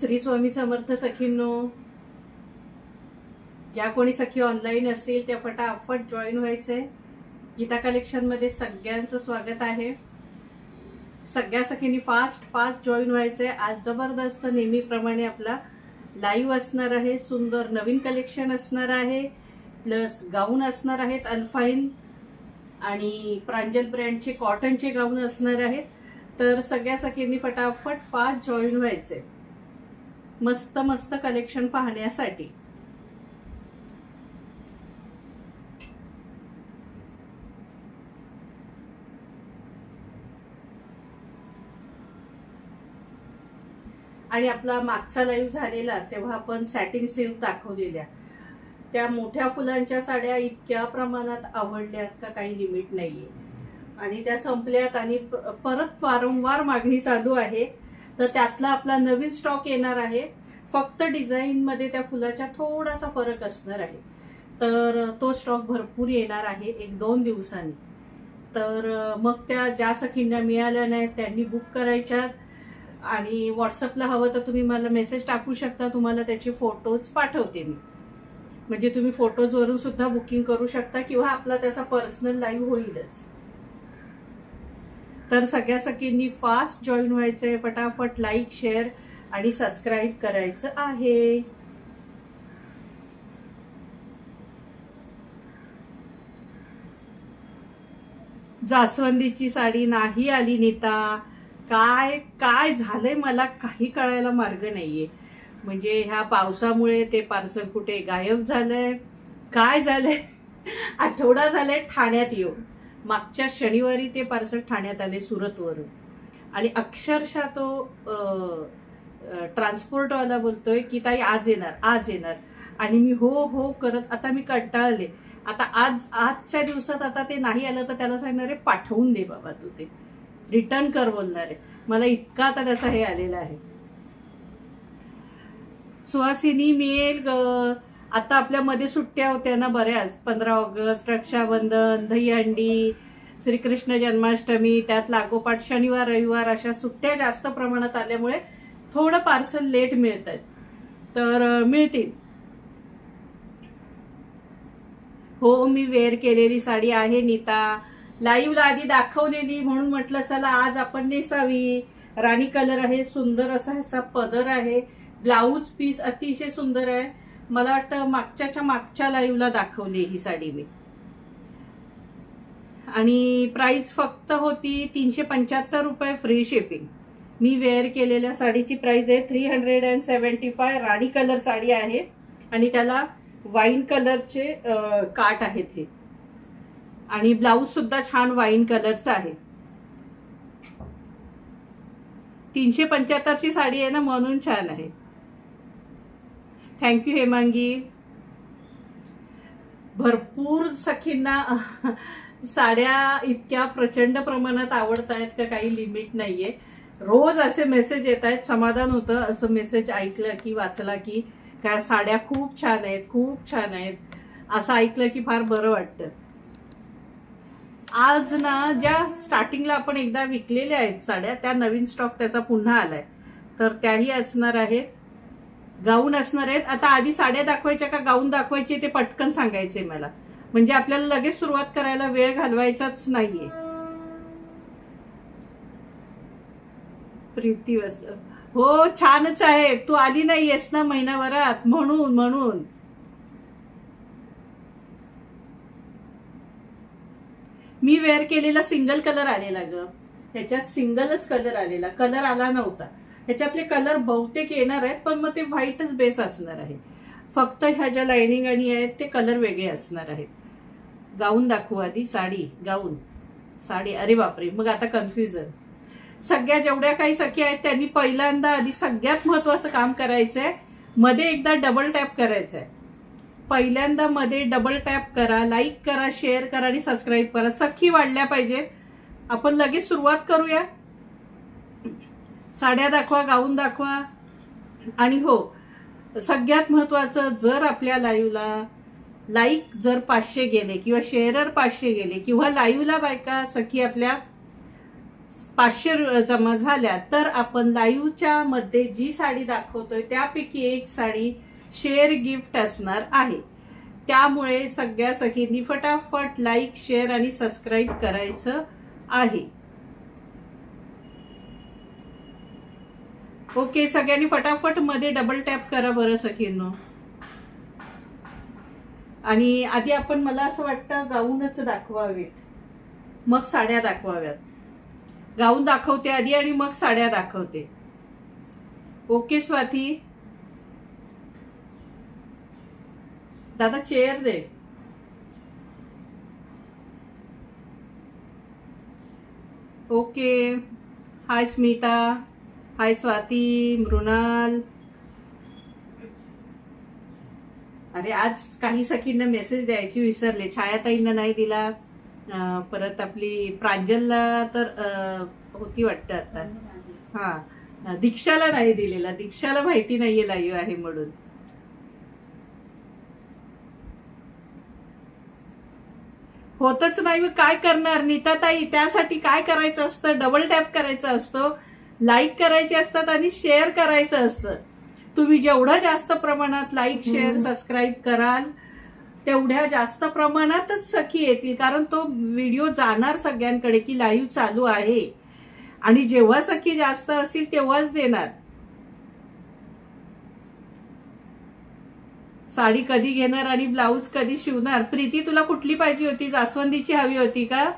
श्री स्वामी समर्थ सखींनो ज्या कोणी सखी ऑनलाईन असतील त्या फटाफट जॉईन व्हायचंय गीता कलेक्शनमध्ये सगळ्यांचं स्वागत आहे. सगळ्या सखींनी फास्ट फास्ट जॉईन व्हायचंय आज जबरदस्त नेहमीप्रमाणे आपला लाईव्ह असणार आहे. सुंदर नवीन कलेक्शन असणार आहे. प्लस गाऊन असणार आहेत अल्फाईन आणि प्रांजल ब्रँडचे कॉटनचे गाऊन असणार आहेत. तर सगळ्या सखींनी फटाफट फास्ट जॉईन व्हायचे. मस्त मस्त कलेक्शन पाहण्यासाठी. आणि आपला मागचा लाईव्ह झालेला तेव्हा आपण सॅटिंग सिल्क दाखवलेल्या. त्या मोठ्या फुलांच्या साड्या इतक्या प्रमाणात आवडल्यात का काही लिमिट नाहीये. आणि त्या संपल्यात आणि परत वारंवार मागणी चालू आहे. तर त्यातला आपला नवीन स्टॉक येणार आहे. फक्त डिझाईन मध्ये त्या फुलाच्या थोडासा फरक असणार आहे. तर तो स्टॉक भरपूर येणार आहे एक दोन दिवसांनी. तर मग त्या ज्या सखींना मिळाल्या नाहीत त्यांनी बुक करायच्यात आणि व्हॉट्सअपला हवं तर तुम्ही मला मेसेज टाकू शकता. तुम्हाला त्याचे फोटोज पाठवते मी. म्हणजे तुम्ही फोटोजवरून सुद्धा बुकिंग करू शकता किंवा आपला त्याचा पर्सनल लाईव्ह होईलच. तर सगळ्या सखींनी फास्ट जॉईन व्हायचंय. फटाफट लाईक शेअर आणि सबस्क्राईब करायचं आहे. जास्वंदीची साडी नाही आली नीता. काय काय झालंय मला काही कळायला मार्ग नाहीये. म्हणजे ह्या पावसामुळे ते पार्सल कुठे गायब झालंय? काय झालंय? आठवडा झालाय ठाण्यात येऊन. मागच्या शनिवारी ते पार्सल ठाण्यात आले सुरतवरून. आणि अक्षरशः तो ट्रान्सपोर्टवाला बोलतोय की ताई आज येणार आज येणार. आणि मी हो हो करत आता मी कंटाळले. आता आज आजच्या दिवसात आता ते नाही आलं तर त्याला सांगणार आहे पाठवून दे बाबा तू ते. रिटर्न कर बोलणार. आहे मला इतका आता त्याचा हे आलेला आहे. सुहासिनी मिळेल ग. आता आपल्यामध्ये सुट्ट्या होत्या ना बऱ्याच. पंधरा ऑगस्ट रक्षाबंधन दहीहंडी श्रीकृष्ण जन्माष्टमी त्यात लागोपाठ शनिवार रविवार अशा सुट्ट्या जास्त प्रमाणात आल्यामुळे थोडं पार्सल लेट मिळत आहेत तर मिळतील. हो मी वेअर केलेली साडी आहे नीता. लाईव्हला आधी दाखवलेली म्हणून म्हटलं चला आज आपण नेसावी. राणी कलर आहे सुंदर असा ह्याचा पदर आहे. ब्लाऊज पीस अतिशय सुंदर आहे. मला वाटतं मागच्याच्या मागच्या लाईव्हला दाखवली ही साडी मी. आणि प्राइस फक्त होती तीनशे पंच्याहत्तर रुपये फ्री शिपिंग मी वेअर केलेल्या साडीची प्राइस आहे three hundred and seventy five Rani colour sari आहे आणि त्याला वाईन कलरचे काट आहेत हे. आणि ब्लाऊज सुद्धा छान वाईन कलरचा आहे. तीनशे पंच्याहत्तरची साडी आहे ना म्हणून छान आहे. थँक्यू हेमांगी भरपूर सखींना साड्या इतक्या प्रचंड प्रमाणात आवडत आहेत का काही लिमिट नाहीये. रोज असे मेसेज येत आहेत समाधान होतं असं मेसेज ऐकलं की वाचला की काय साड्या खूप छान आहेत खूप छान आहेत. असं ऐकलं की फार बरं वाटतं. आज ना ज्या स्टार्टिंगला आपण एकदा विकलेल्या आहेत साड्या त्या नवीन स्टॉक त्याचा पुन्हा आलाय. तर त्याही असणार आहेत. गाऊन असणार आहेत. आता आधी साड्या दाखवायच्या का गाऊन दाखवायचे ते पटकन सांगायचे मला. म्हणजे आपल्याला लगेच सुरुवात करायला वेळ घालवायचाच नाहीये. प्रीती वस हो छानच आहे. तू आली नाहीयेस ना महिनाभरात. म्हणून म्हणून. मी वेअर केलेला सिंगल कलर आलेला ग. त्याच्यात सिंगलच कलर आलेला. कलर आला नव्हता. ह्याच्यातले कलर बहुतेक येणार आहेत पण मग ते व्हाईटच बेस असणार आहे. फक्त ह्या ज्या लाइनिंग आणि आहेत ते कलर वेगळे असणार आहेत. गाऊन दाखवू आधी साडी गाऊन. साडी अरे बापरे मग आता कन्फ्युजन सगळ्या जेवढ्या काही सखी आहेत त्यांनी पहिल्यांदा आधी सगळ्यात महत्वाचं काम करायचंयमध्ये एकदा डबल टॅप करायचंय. पहिल्यांदा मध्ये डबल टॅप करा लाईक करा शेअर करा आणि सबस्क्राईब करा. सखी वाढल्या पाहिजे. आपण लगेच सुरुवात करूया. साड्या दाखवा गाऊन दाखवा. आणि हो सगळ्यात महत्वाचं जर आपल्या लाईव्हला लाईक जर पाचशे गेले किंवा शेअरर पाचशे गेले किंवा लाईव्हला बायका सखी आपल्या पाचशे रु- जमा झाल्या तर आपण लाईव्हच्या मध्ये जी साडी दाखवतोय त्यापैकी एक साडी शेअर गिफ्ट असणार आहे. त्यामुळे सगळ्या सखींनी फटाफट लाईक शेअर आणि सबस्क्राईब करायचं आहे. ओके सगळ्यांनी फटाफटमध्ये डबल टॅप करा बरं सखींनो आणि आधी आपण मला असं वाटतं गाऊनच दाखवावेत. मग साड्या दाखवाव्यात. गाऊन दाखवते आधी आणि मग साड्या दाखवते. ओके स्वाती. दादा चेअर दे. Okay. Hi Smita. Hi Swati Mrinal. अरे आज काही सखींना मेसेज द्यायची विसरले. छायाताईंना नाही दिला. परत आपली प्रांजलला तर होती वाटतं आता. हा. दीक्षाला नाही दिलेला. दीक्षाला माहिती नाहीये लाईव्ह आहे म्हणून. होतच नाही. मग काय करणार? नीताताई त्यासाठी काय करायचं असतं? डबल टॅप करायचा असतो. लाईक करायचे असतात आणि शेअर करायचं असतं. तुम्ही जेवढं जास्त प्रमाणात लाईक शेअर. सबस्क्राईब कराल तेवढ्या जास्त प्रमाणातच सखी येतील. कारण तो व्हिडिओ जाणार सगळ्यांकडे की लाईव्ह चालू आहे. आणि जेव्हा सखी जास्त असतील तेव्हाच देणार. साडी कधी घेणार आणि ब्लाऊज कधी शिवणार? प्रीती तुला कुठली पाहिजे होती? जास्वंदीची हवी होती का?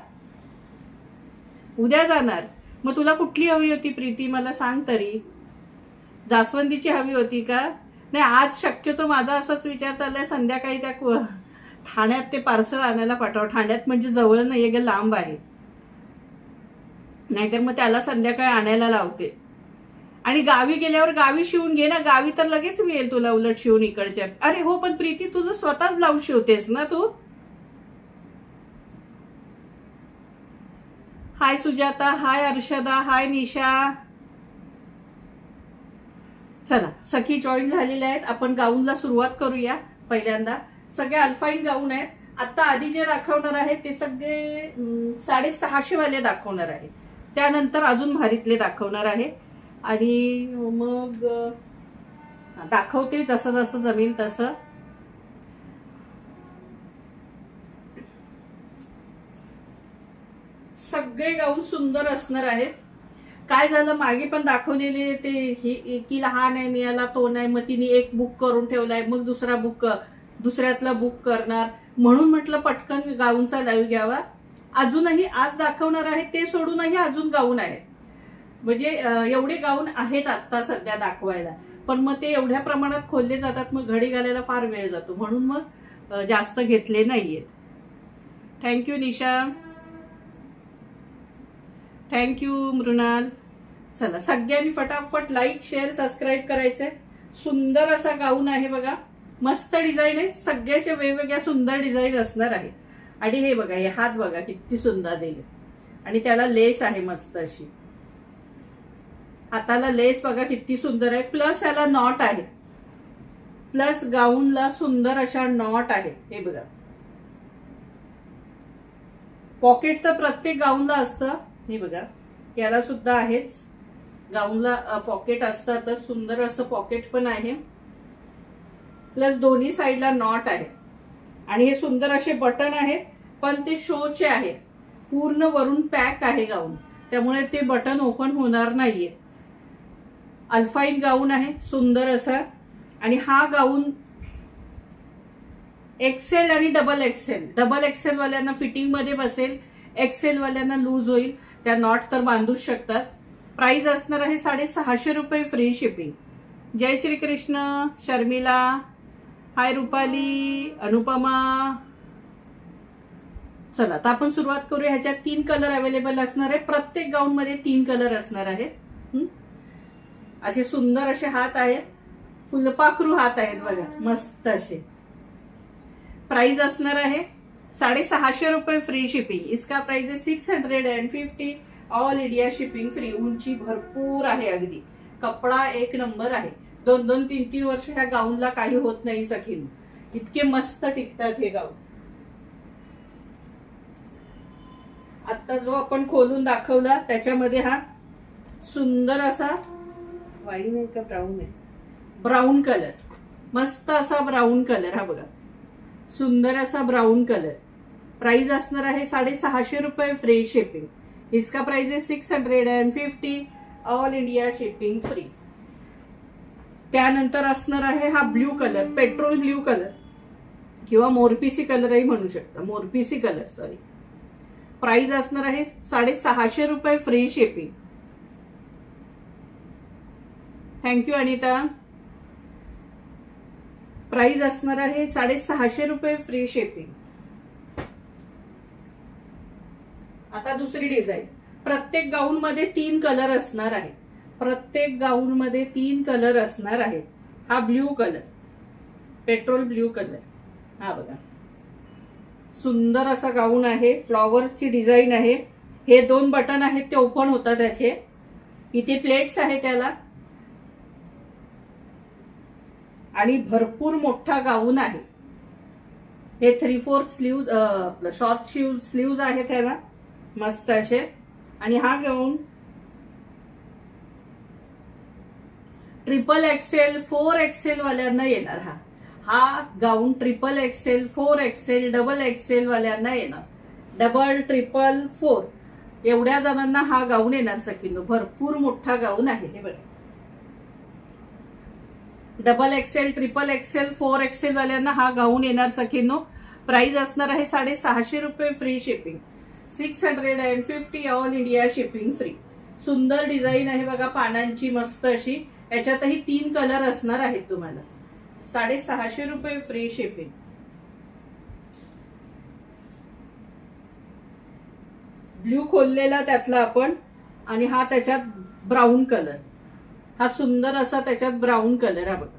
उद्या जाणार. मग तुला कुठली हवी होती प्रीती? मला सांग तरी. जास्वंदीची हवी होती का? नाही आज शक्यतो माझा असाच विचार चाललाय संध्याकाळी त्या ठाण्यात ते पार्सल आणायला पाठव. ठाण्यात म्हणजे जवळ नाहीये ग लांब आहे. नाहीतर मग त्याला संध्याकाळी आणायला लावते. आणि गावी गेल्यावर गावी शिवून घे ना. गावी तर लगेच मिळेल तुला उलट शिवून इकडच्या. अरे हो पण प्रीती तुझं स्वतःच ब्लाऊज शिवतेस ना तू? हाय सुजाता हाय अर्षदा हाय निशा. चला सखी जॉईन झालेल्या आहेत. आपण गाऊनला सुरुवात करूया पहिल्यांदा. सगळे अल्फाईन गाऊन आहेत. आता आधी जे दाखवणार आहे ते सगळे साडेसहाशे वाले दाखवणार आहे त्यानंतर अजून भारीतले दाखवणार आहे. आणि मग दाखवते जसं जसं जमेल तसं. सगळे गाऊन सुंदर असणार आहेत. काय झालं मागे पण दाखवलेले ते हे की लहान आहे मिळाला तो नाही मग तिने एक बुक करून ठेवलाय मग दुसरा बुक दुसऱ्यातला बुक करणार. म्हणून म्हटलं पटकन गाऊनचा लाईव्ह घ्यावा. अजूनही आज दाखवणार आहे ते सोडूनही अजून गाऊन आहे. म्हणजे एवढे गाऊन आहेत आता सध्या दाखवायला. पण मग ते एवढ्या प्रमाणात खोलले जातात मग घडी घालायला फार वेळ जातो. म्हणून मग जास्त घेतले नाहीयेत. Thank you Nisha. Thank you Mrinal. चला सगळ्यांनी फटाफट लाईक शेअर सबस्क्राईब करायचंय. सुंदर असा गाऊन आहे बघा. मस्त डिझाईन आहे. सगळ्याच्या वेगवेगळ्या सुंदर डिझाईन असणार आहे आणि हे बघा हे हात बघा किती सुंदर दिले. आणि त्याला लेस आहे मस्त अशी. हाताला लेस बघा किती सुंदर आहे. प्लस याला नॉट आहे. प्लस गाऊनला सुंदर अशा नॉट आहे. हे बघा. पॉकेट तर प्रत्येक गाऊनला असतं. हे बघा. याला सुद्धा आहेच. गाऊनला पॉकेट असतातच सुंदर असं पॉकेट पण आहे. प्लस दोन्ही साईडला नॉट आहे. आणि हे सुंदर असे बटन आहेत पण ते शोचे आहे. पूर्ण वरून पॅक आहे गाऊन. त्यामुळे ते बटन ओपन होणार नाहीये. अल्फाईन गाऊन आहे सुंदर असा. आणि हा गाऊन एक्सेल आणि डबल एक्सेल डबल एक्सेल वाल्यांना फिटिंगमध्ये बसेल. एक्सेल वाल्यांना लूज होईल. त्या नॉट तर बांधूच शकतात. प्राइस असणार आहे साडेसहाशे रुपये फ्री शिपिंग जय श्री कृष्ण शर्मिला हाय रुपाली अनुपमा. चला आता आपण सुरुवात करूया. ह्याच्यात तीन कलर अवेलेबल असणार आहे प्रत्येक गाऊन मध्ये तीन कलर असणार आहेत. असे सुंदर असे हात आहेत. फुलपाखरू हात आहेत बघा मस्त असे. प्राइस असणार आहे साडेसहाशे रुपये फ्री शिपिंग इसका प्राइस आहे six hundred and fifty all India shipping free उंची भरपूर आहे अगदी. कपडा एक नंबर आहे. दोन दोन तीन तीन वर्ष ह्या गाऊनला काही होत नाही सखीन. इतके मस्त टिकतात हे गाऊन. आता जो आपण खोलून दाखवला त्याच्यामध्ये हा सुंदर असा वाईन आहे का ब्राऊन आहे. ब्राऊन कलर मस्त असा ब्राऊन कलर हा बघा. सुंदर असा ब्राऊन कलर प्राइस असणार आहे साडेसहाशे रुपये फ्री शिपिंग इसका प्राइस आहे six hundred and fifty all India shipping free त्यानंतर असणार आहे हा blue colour petrol blue colour किंवा मोरपिसी कलरही म्हणू शकता. मोरपिसी कलर सॉरी प्राइस असणार आहे साडेसहाशे रुपये free shipping thank you Anita price असणार आहे साडेसहाशे रुपये फ्री शिपिंग आता दुसरी डिझाईन प्रत्येक गाऊन मध्ये तीन कलर असणार आहे प्रत्येक गाऊन मध्ये तीन कलर असणार आहे हा blue colour petrol blue colour हा बघा. सुंदर असा गाऊन आहे. फ्लॉवरची डिझाईन आहे. हे दोन बटन आहेत ते ओपन होतात त्याचे. इथे प्लेट्स आहे त्याला. आणि भरपूर मोठा गाऊन आहे. हे three fourth sleeve short sleeve sleeves आहेत त्याला. मस्त असे. आणि हा gown triple XL four XL वाल्यांना येणार हा. हा gown triple XL four XL double XL वाल्यांना येणार. डबल ट्रिपल फोर एवढ्या जणांना हा गाऊन येणार सकिनो भरपूर मोठा गाऊन आहे. हे बघा. Double XL triple XL four XL वाल्यांना हा गाऊन येणार सखीनो. प्राइस असणार आहे साडेसहाशे रुपये free shipping six hundred and fifty all India shipping free सुंदर डिझाईन आहे बघा पानांची मस्त अशी. याच्यातही तीन कलर असणार आहेत तुम्हाला. साडेसहाशे रुपये फ्री शिपिंग ब्ल्यू खोललेला त्यातला आपण आणि हा त्याच्यात ब्राऊन कलर हा सुंदर असा त्याच्यात ब्राऊन कलर हा बघा.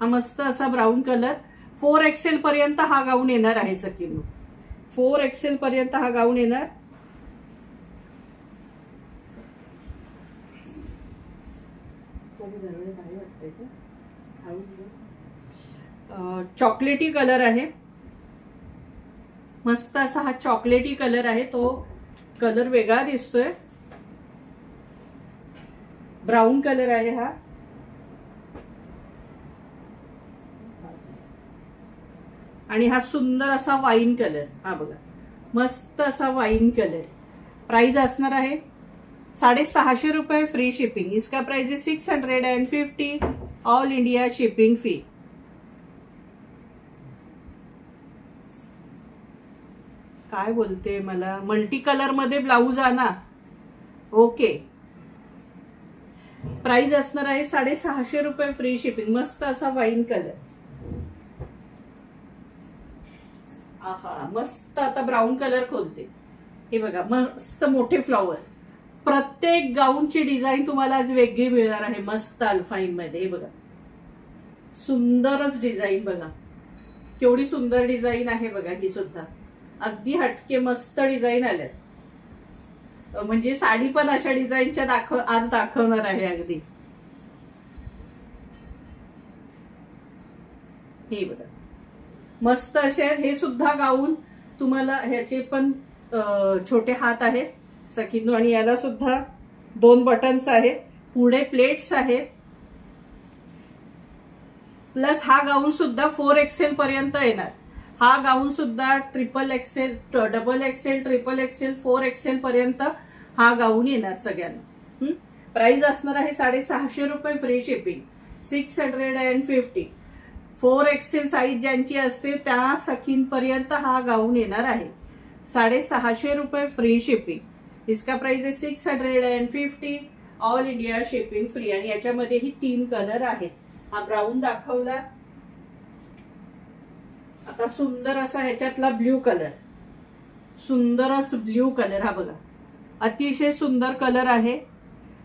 हा मस्त असा ब्राऊन कलर फोर एक्सेल पर्यंत हा गाऊन येणार आहे सकिनो फोर एक्सेल पर्यंत हा गाऊन येणार. चॉकलेटी कलर आहे. मस्त असा हा चॉकलेटी कलर आहे. तो कलर वेगळा दिसतोय. ब्राऊन कलर आहे हा. आणि हा सुंदर असा वाईन कलर. हा बघा. मस्त असा वाईन कलर. प्राइस असणार आहे साडेसहाशे रुपये फ्री शिपिंग. इसका प्राइस आहे six hundred and fifty all India shipping fee काय बोलते मला? मल्टी कलरमध्ये ब्लाऊज आणा. ओके प्राइस असणार आहे साडेसहाशे रुपये फ्री शिपिंग मस्त असा वाईन कलर आहा मस्त आता ब्राऊन कलर खोलते. हे बघा मस्त मोठे फ्लॉवर प्रत्येक गाऊनची डिझाईन तुम्हाला आज वेगळी मिळणार आहे. मस्त अल्फाईन मध्ये. हे बघा. सुंदरच डिझाईन बघा. केवढी सुंदर डिझाईन आहे बघा ही सुद्धा. अगदी हटके मस्त डिझाईन आल्यात. म्हणजे साडी पण अशा डिझाईनच्या दाखव आज दाखवणार आहे अगदी. हे बघा. मस्त असे आहेत. हे सुद्धा गाऊन तुम्हाला ह्याचे पण छोटे हात आहेत सखिंदू आणि याला सुद्धा दोन बटन्स आहेत. पुढे प्लेट्स आहेत. प्लस हा गाऊन सुद्धा फोर एक्सेल पर्यंत येणार. हा गाऊन सुद्धा triple XL double XL triple XL four XL पर्यंत हा गाऊन येणार सगळ्यांना. प्राइस असणार आहे साडेसहाशे रुपये free shipping six hundred and fifty four XL size ज्यांची असते त्या सखींपर्यंत हा गाऊन येणार आहे. साडेसहाशे रुपये फ्री शिपिंग इसका प्राइस आहे six hundred and fifty all India shipping free आणि याच्यामध्येही तीन कलर आहेत. हा ब्राऊन दाखवला. आता सुंदर असा ह्याच्यातला ब्ल्यू कलर. सुंदरच ब्ल्यू कलर हा बघा. अतिशय सुंदर कलर आहे.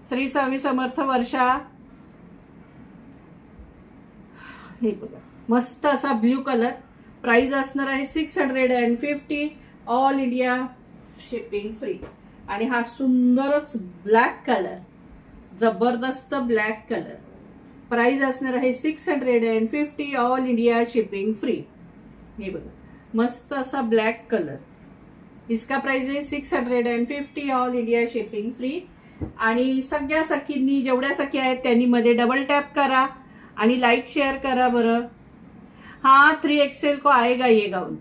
श्री स्वामी समर्थ वर्षा. हे बघा. मस्त असा ब्ल्यू कलर. प्राइस असणार आहे six hundred and fifty. All India shipping free. आणि हा सुंदरच ब्लॅक कलर. जबरदस्त ब्लॅक कलर. प्राइस असणार आहे six hundred and fifty. All India shipping free. हे बघा. मस्त असा ब्लॅक कलर इसका प्राइस आहे six hundred and fifty all India shipping free आणि सगळ्या सखींनी जेवढ्या सखी आहेत त्यांनी मध्ये डबल टॅप करा आणि लाईक शेअर करा बरं. हा थ्री एक्सेल को आएगा ये गाऊन?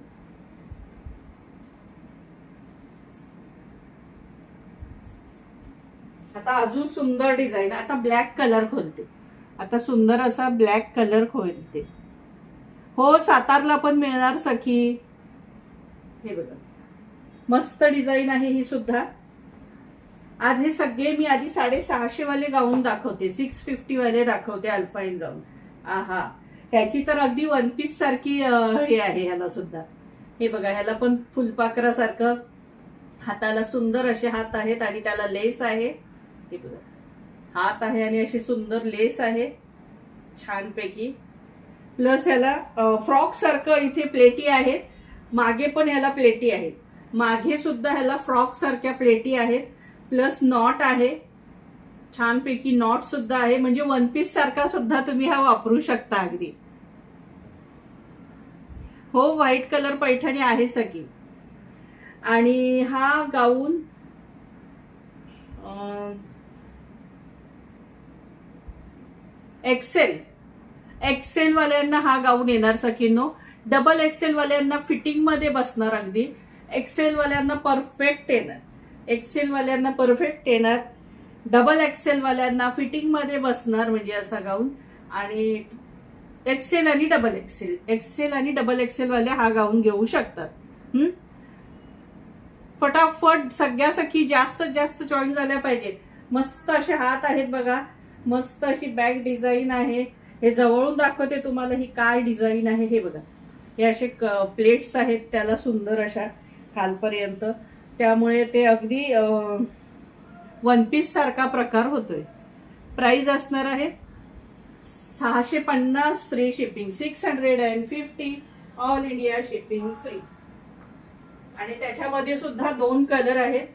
आता अजून सुंदर डिझाईन आता ब्लॅक कलर खोलते. आता सुंदर असा ब्लॅक कलर खोलते. हो सातारला पण मिळणार सखी. हे बघा. मस्त डिझाईन आहे ही सुद्धा. आज हे सगळे मी आधी साडेसहाशे वाले गाऊन दाखवते. सिक्स फिफ्टी वाले दाखवते अल्फाईन गाऊन आहा. ह्याची तर अगदी वन पीस सारखी हे आहे ह्याला सुद्धा. हे बघा ह्याला पण फुलपाखरासारखं. हाताला सुंदर असे हात आहेत आणि त्याला लेस आहे. हे बघा. हात आहे आणि अशी सुंदर लेस आहे. छानपैकी. प्लस ह्याला फ्रॉक सारखं इथे प्लेटी आहेत. मागे पण ह्याला प्लेटी आहेत. मागे सुद्धा ह्याला फ्रॉक सारख्या प्लेटी आहेत. प्लस नॉट आहे. छानपैकी नॉट सुद्धा आहे. म्हणजे वन पीस सारखा सुद्धा तुम्ही हा वापरू शकता अगदी. हो व्हाईट कलर पैठणी आहे सगळी. आणि हा गाऊन एक्सेल एक्सेल वाल्यांना हा गाऊन येणार सखींनो. डबल एक्सेल वाल्यांना फिटिंगमध्ये बसणार अगदी. एक्सेल वाल्यांना परफेक्ट येणार. एक्सेल वाल्यांना परफेक्ट येणार. डबल एक्सेल वाल्यांना फिटिंगमध्ये बसणार म्हणजे असा गाऊन आणि एक्सेल आणि डबल एक्सेल एक्सेल आणि डबल एक्सेल वाले हा गाऊन घेऊ शकतात. फटाफट सगळ्या सखी जास्तीत जास्त जॉईन झाल्या पाहिजेत. मस्त असे हात आहेत बघा. मस्त अशी बॅक डिझाईन आहे. हे जवळून दाखवते तुम्हाला ही काय डिझाईन आहे हे बघा. हे असे प्लेट्स आहेत त्याला सुंदर अशा खालपर्यंत. त्यामुळे ते अगदी वन पीस सारखा प्रकार होतोय. प्राइस असणार आहे सहाशे पन्नास free shipping six hundred and fifty all India shipping free आणि त्याच्यामध्ये सुद्धा दोन कलर आहेत.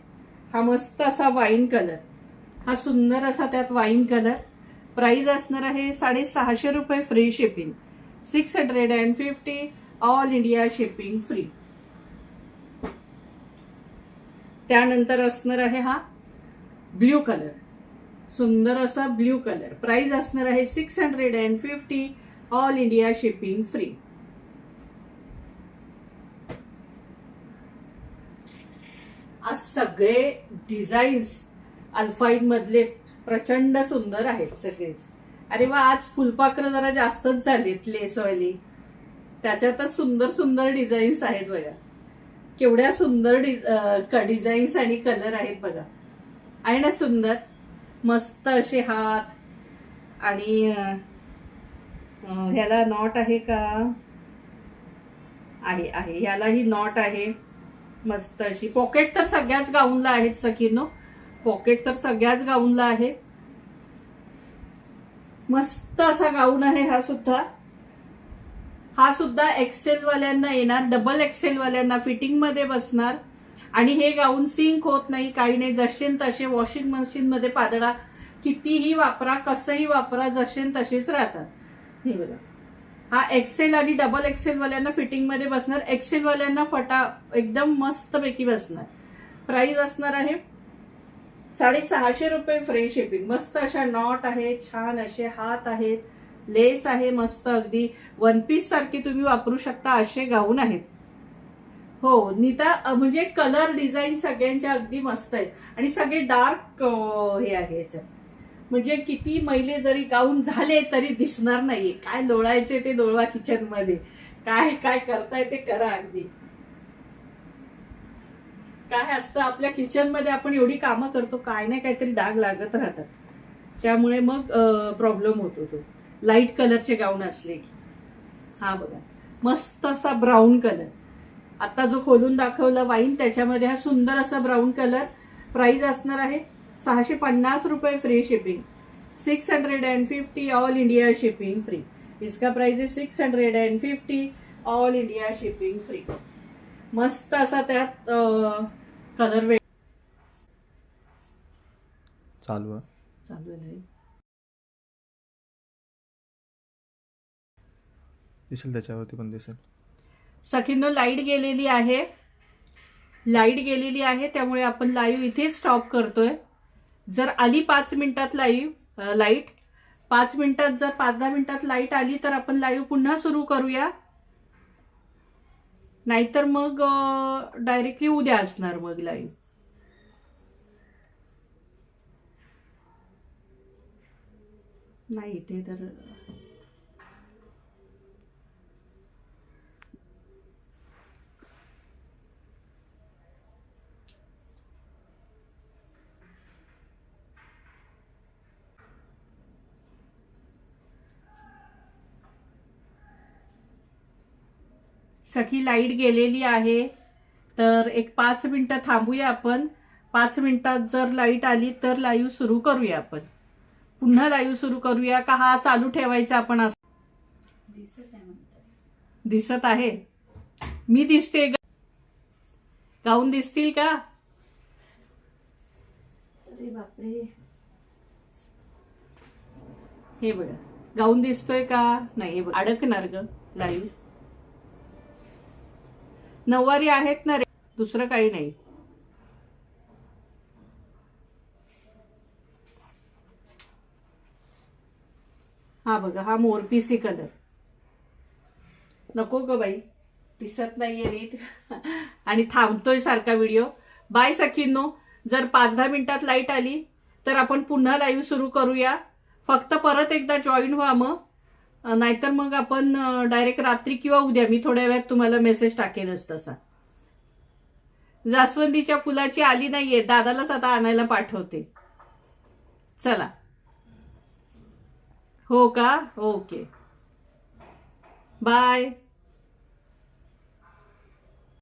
हा मस्त असा वाईन कलर हा सुंदर असा त्यात वाईन कलर प्राइस असणार आहे साडेसहाशे रुपये free shipping six hundred and fifty all India shipping free त्यानंतर असणार आहे हा ब्ल्यू कलर सुंदर असा ब्ल्यू कलर प्राइस असणार आहे six hundred and fifty all India shipping free आज सगळे डिझाईन्स अल्फाईन मधले प्रचंड सुंदर आहेत सगळेच. अरे वा आज फुलपाखरं जरा जास्तच झालीत लेसवाली त्याच्यातच सुंदर सुंदर डिझाईन्स आहेत बघा. केवढ्या सुंदर डिझाईन्स आणि कलर आहेत बघा. आहे ना सुंदर? मस्त असे हात. आणि ह्याला नॉट आहे का? आहे आहे. ह्यालाही नॉट आहे. मस्त अशी. पॉकेट तर सगळ्याच गाऊनला आहेत सखीनो. पॉकेट तर सगळ्याच गाऊनला आहे. मस्त असा गाऊन आहे हा सुद्धा. हा सुद्धा एक्सेल वाल्यांना येणार डबल एक्सेल वाल्यांना फिटिंगमध्ये बसणार. आणि हे गाऊन सिंक होत नाही काही नाही. जसेन तसे वॉशिंग मशीन मध्ये पादडा कितीही वापरा कसंही वापरा जसेन तसेच राहतात. हे बघा. हा एक्सेल आणि डबल एक्सेल वाल्यांना फिटिंगमध्ये बसणार. एक्सेल वाल्यांना फटा एकदम मस्तपैकी बसणार. प्राइस असणार आहे साडेसहाशे रुपये फ्री शिपिंग मस्त अशा नॉट आहेत छान असे हात आहेत लेस आहे मस्त अगदी. वन पीस सारखी तुम्ही वापरू शकता असे गाऊन आहेत. हो नीता म्हणजे कलर डिझाईन सगळ्यांच्या अगदी मस्त आहेत. आणि सगळे डार्क हे आहे याच्यात. म्हणजे किती महिले जरी गाऊन झाले तरी दिसणार नाहीये. काय लोळायचे ते लोळवा किचनमध्ये. काय काय करताय ते करा अगदी. काय असतं आपल्या किचनमध्ये आपण एवढी कामं करतो काय नाही काहीतरी डाग लागत राहतात. त्यामुळे मग प्रॉब्लेम होतो तो लाइट कलरचे गाऊन असले की. हा बघा. मस्त असा ब्राऊन कलर आता जो खोलून दाखवला वाईन त्याच्यामध्ये हा सुंदर असा ब्राऊन कलर प्राईज असणार आहे सहाशे पन्नास रुपये free shipping six hundred and fifty all India shipping free इसका प्राइस आहे six hundred and fifty all India shipping free मस्त असा त्यात कलर वेळ चालू आहे. चालू आहे दिसेल त्याच्यावरती पण दिसेल. सखींनो लाइट गेलेली आहे. लाइट गेलेली आहे त्यामुळे आपण लाईव्ह इथेच स्टॉप करतोय. जर आली पाच मिनिटात लाईव्ह लाइट पाच मिनिटात जर पाच दहा मिनिटात लाइट आली तर आपण लाईव्ह पुन्हा सुरू करूया. नाहीतर मग डायरेक्टली उद्या असणार मग लाईव्ह नाही ते तर सखी लाइट गेलेली आहे. तर एक पाच मिनिटं थांबूया आपण. पाच मिनिटात जर लाइट आली तर लाईव्ह सुरू करूया आपण. पुन्हा लाईव्ह सुरू करूया का हा चालू ठेवायचा आपण असं? दिसत आहे. मी दिसते का? गाऊन दिसतील का? अरे बापरे. हे बघा. गाऊन दिसतोय का? नाही अडकणार ग. लाईव्ह. नऊवारी आहेत ना रे. दुसरं काही नाही. हा बघा हा मोरपीसी कलर नको ग बाई. दिसत नाहीये नीट. आणि थांबतोय सारखा व्हिडिओ बाय सखींनो. जर पाच दहा मिनिटात लाइट आली तर आपण पुन्हा लाईव्ह सुरू करूया. फक्त परत एकदा जॉईन व्हा मग. नाहीतर मग आपण डायरेक्ट रात्री किंवा उद्या मी थोड्या वेळात तुम्हाला मेसेज टाकेलच तसा. जास्वंदीच्या फुलाची आली नाहीये दादालाच आता आणायला पाठवते. चला. हो का? ओके. बाय.